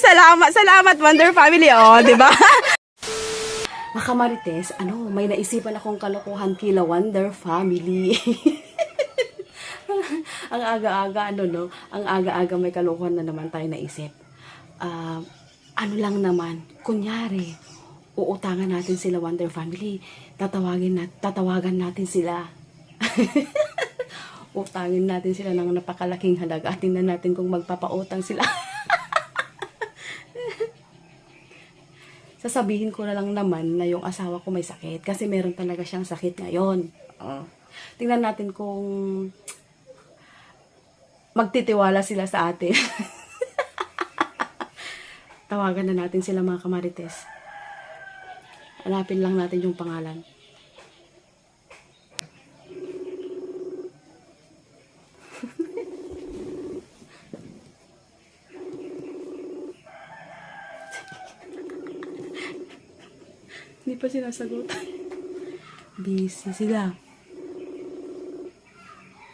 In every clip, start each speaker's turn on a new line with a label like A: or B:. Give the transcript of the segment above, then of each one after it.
A: salamat, salamat, Wonder Family. Oh, di ba? Mga kamarites, ano, may naisipan akong kalokohan kila Wonder Family. ang aga-aga, ano, no? Ang aga-aga may kalokohan na naman tayo naisip. Ah, ano lang naman, kunyari, uutangan natin sila Wonder Family. Tatawagin nat tatawagan natin sila. Utangin natin sila ng napakalaking halaga tingnan natin kung magpapautang sila. Sasabihin ko na lang naman na yung asawa ko may sakit kasi meron talaga siyang sakit ngayon. Oh. Tingnan natin kung magtitiwala sila sa atin. Tawagan na natin sila mga kamarites. Hanapin lang natin yung pangalan. Hindi pa sinasagot. Busy sila.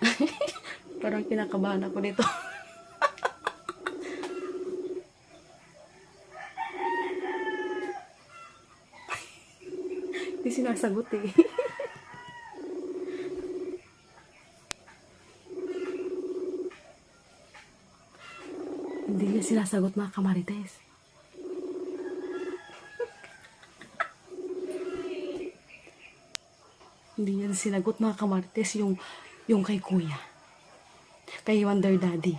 A: Parang kinakabahan ako nito. Hindi sinasagot eh. Hindi niya sinasagot mga kamarites. Hindi niya sinagot mga kamarites yung, yung kay kuya. Kay Wonder Daddy.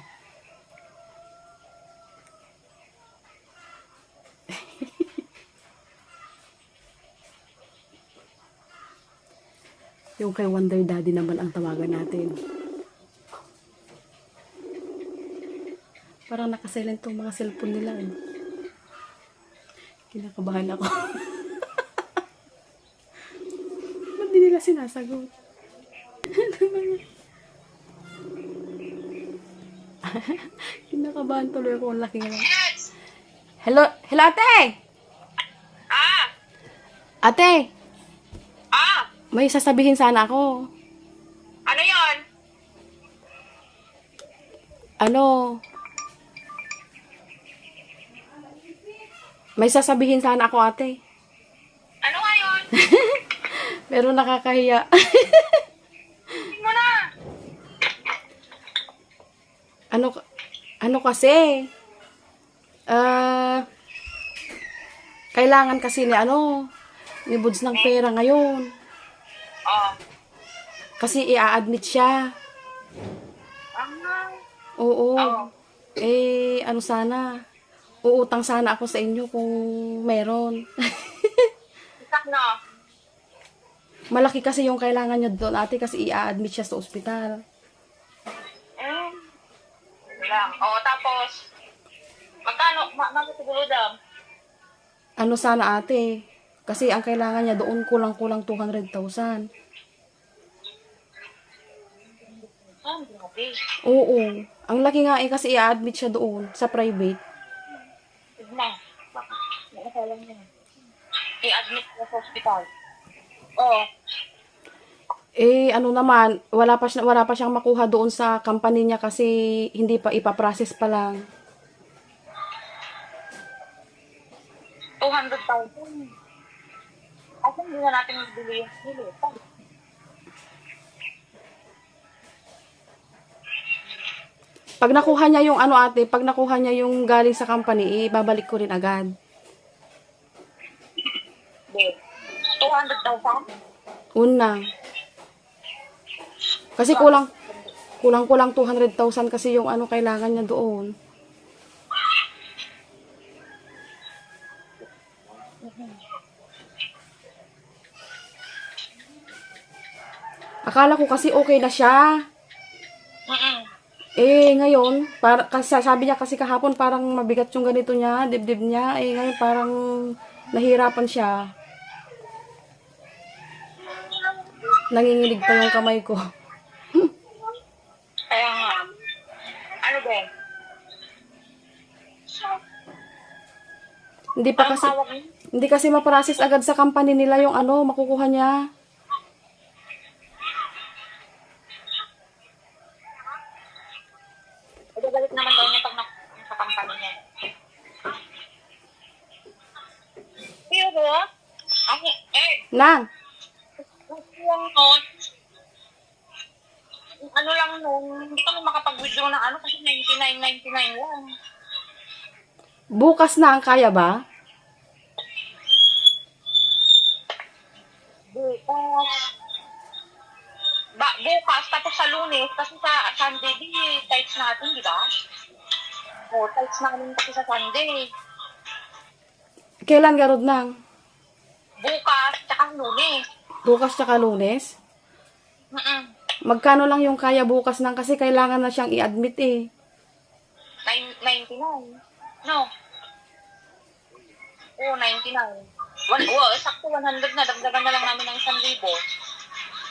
A: yung kay Wonder Daddy naman ang tawagan natin. Parang nakasilent tong mga cellphone nila eh. Kinakabahan ako. Ba't di nila sinasagot? Kinakabahan tuloy ako. Ang laki nga. Hello, hello ate!
B: Ah!
A: Ate,
B: Ah!
A: may sasabihin sana ako.
B: Ano yon?
A: Ano? May sasabihin sana ako ate. Pero nakakahiya.
B: Mo na!
A: ano ano kasi? Ah kailangan kasi ni ano ni Buds ng pera ngayon.
B: Oh.
A: Kasi i-admit siya.
B: Ah.
A: Oo.
B: Oo.
A: Eh, ano sana? Uutang sana ako sa inyo kung meron.
B: Isak na.
A: Malaki kasi yung kailangan niya doon ate kasi i-admit siya sa ospital.
B: Eh. Lang. Oo, tapos. Magkano? Ma siguro daw?
A: Ano sana ate? Kasi ang kailangan niya doon kulang-kulang 200,000.
B: Ah, grabe.
A: Oo. Ang laki nga eh kasi i-admit siya doon sa private.
B: Na. Baka. Nakasala niya. I-admit sa hospital. Oo.
A: Eh ano naman, wala pa siya, wala pa siyang makuha doon sa company niya kasi hindi pa ipaprocess pa lang.
B: 200,000. Kasi hindi na natin magbili yung sili.
A: Pag nakuha niya yung ano ate, pag nakuha niya yung galing sa company, ibabalik ko rin agad.
B: Hindi. 200,000?
A: Una. Kasi kulang kulang-kulang 200,000 kasi yung ano kailangan niya doon. Akala ko kasi okay na siya. Eh, ngayon, para, kasi sabi niya kasi kahapon parang mabigat yung ganito niya, dibdib niya. Eh, ngayon parang nahirapan siya. Nanginginig pa yung kamay ko.
B: Kaya nga. Ano ba?
A: Hindi pa kasi, hindi kasi maprocess agad sa company nila yung ano, makukuha niya.
B: Magagalit naman daw niya pag na, sa company niya. Pero, ano, eh.
A: Nang.
B: Yung yung ano lang nung, hindi kami makapag-withdraw ng ano kasi 99.99 lang.
A: bukas na ang kaya ba?
B: Bukas. Ba, bukas, tapos sa lunes, kasi sa Sunday, di, tights natin, di ba? O, tights namin kasi sa Sunday.
A: Kailan garod nang?
B: Bukas, tsaka lunes.
A: Bukas tsaka lunes?
B: Mm-mm.
A: Magkano lang yung kaya bukas nang kasi kailangan na siyang i-admit eh.
B: Nine- 99. No. Oo, 99. One, wow, sakto 100 na. Dagdagan na lang namin ng 1,000.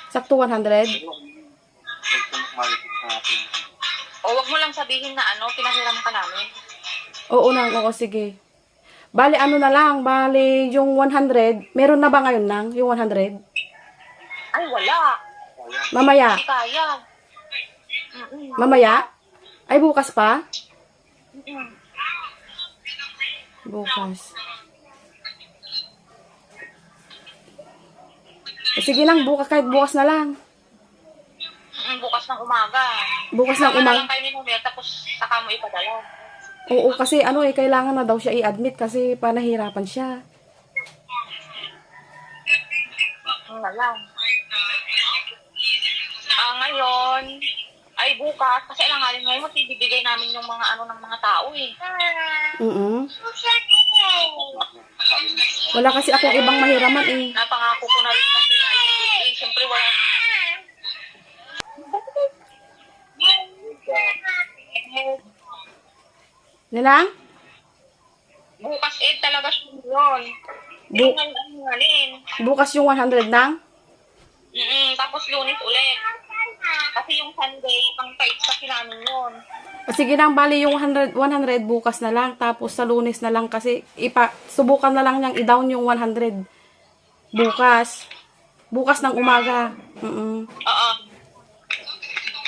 A: Sakto 100?
B: O, wag mo lang sabihin na ano, pinahiram ka namin.
A: Oo nang, oo sige. Bali ano na lang, bali yung 100, meron na ba ngayon nang yung 100?
B: Ay, wala.
A: Mamaya,
B: Hindi kaya. Mm-mm.
A: mamaya? Ay bukas pa?
B: Mm-mm.
A: Bukas. Eh, Sige lang, bukas kahit bukas na lang.
B: Mm, bukas ng umaga.
A: Bukas ng umaga.
B: lang kayo ni Mumel, tapos saka mo ipadala.
A: Oo, kasi ano eh, kailangan na daw siya i-admit kasi panahirapan siya.
B: Na lang. Ah, ngayon, bukas, kasi alanganin ngayon, magbibigay namin yung mga ano ng mga tao eh.
A: Mm Wala kasi akong ibang mahiraman eh.
B: Napangako ko na rin kasi na ibibigay. Siyempre wala.
A: Nilang?
B: Bukas eh, talaga yun.
A: Bu-
B: ano
A: bukas yung 100 nang?
B: Mm tapos lunes ulit. Kasi yung Sunday, pang tight kasi namin yun.
A: Sige nang, bali yung 100, 100 bukas na lang. Tapos sa lunes na lang kasi ipa, subukan na lang niyang i-down yung 100. Bukas. Bukas ng umaga. Mm
B: Oo.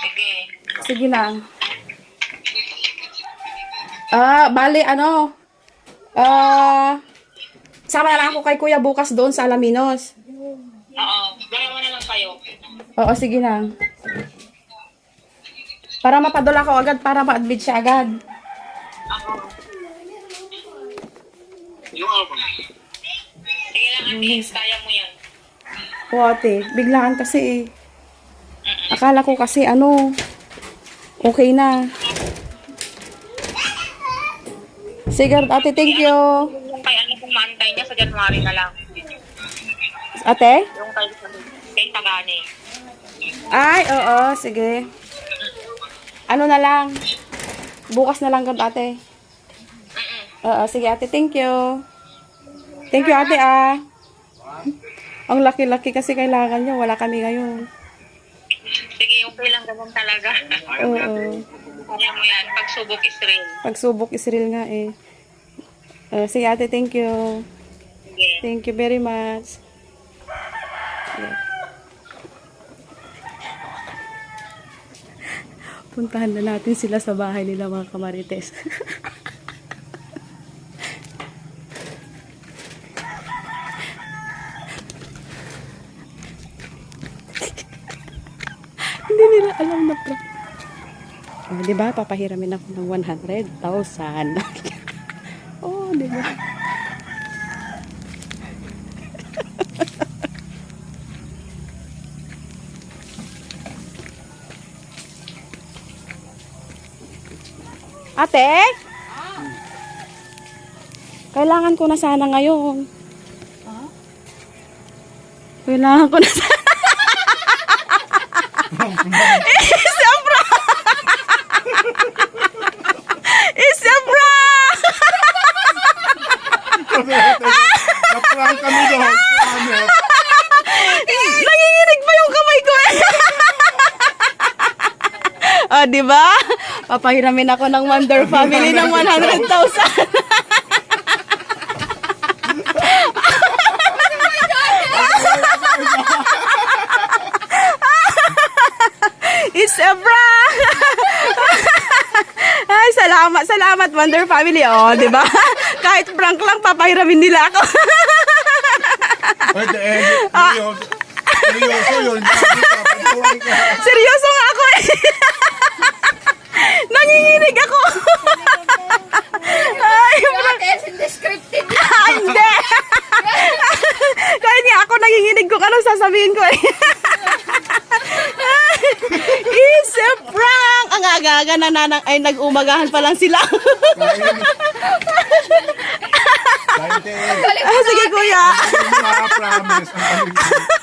B: Sige.
A: Sige na. Ah, bali, ano? Ah, sama na lang ako kay Kuya bukas doon sa Alaminos.
B: Oo. Dalawa na lang kayo.
A: Oo, sige na. Para mapadula ko agad, para ma-admit siya agad.
B: Ako. Sige lang, ate. Kaya mo yan.
A: O ate, biglaan kasi eh. Akala ko kasi ano, okay na. Sige, ate, thank you.
B: Yung kay ano kung maantay niya sa January na lang.
A: Ate?
B: Yung kay Tagani.
A: Ay, oo, sige. Ano na lang? Bukas na lang gan ate. Oo, sige ate, thank you. Thank you ate ah. Ang laki-laki kasi kailangan niya, wala kami ngayon.
B: Sige, okay lang ganun talaga.
A: Oo.
B: Kaya mo yan. Pagsubok is real.
A: Pagsubok Israel nga eh. Uh, sige ate, thank you. Thank you very much. Yeah. Puntahan na natin sila sa bahay nila mga kamarites. Hindi nila alam na prank. Oh, di ba? Papahiramin ako ng 100,000. oh, di ba? Ate? Kailangan ko na sana ngayon. Kailangan ko na sana. Isabra! Isabra!
C: Naprank kami doon. Ano?
A: Nanginginig pa yung kamay ko eh. oh, di ba? Papahiramin ako ng Wonder Family ng 100,000. It's a prank! Ay, salamat, salamat Wonder Family. Oh, di ba? Kahit prank lang, papahiramin nila ako.
C: Ay, eh, seryoso. Seryoso yun.
A: Seryoso. Nanginginig ako. Ay,
D: Ate, scripted.
A: Ah, hindi. Kahit nga ako nanginginig kung anong sasabihin ko eh. It's a prank! Ang aga-aga na nanang ay nag-umagahan pa lang sila.
C: Kahit eh,
A: ah, sige kuya.
C: ang pamilya.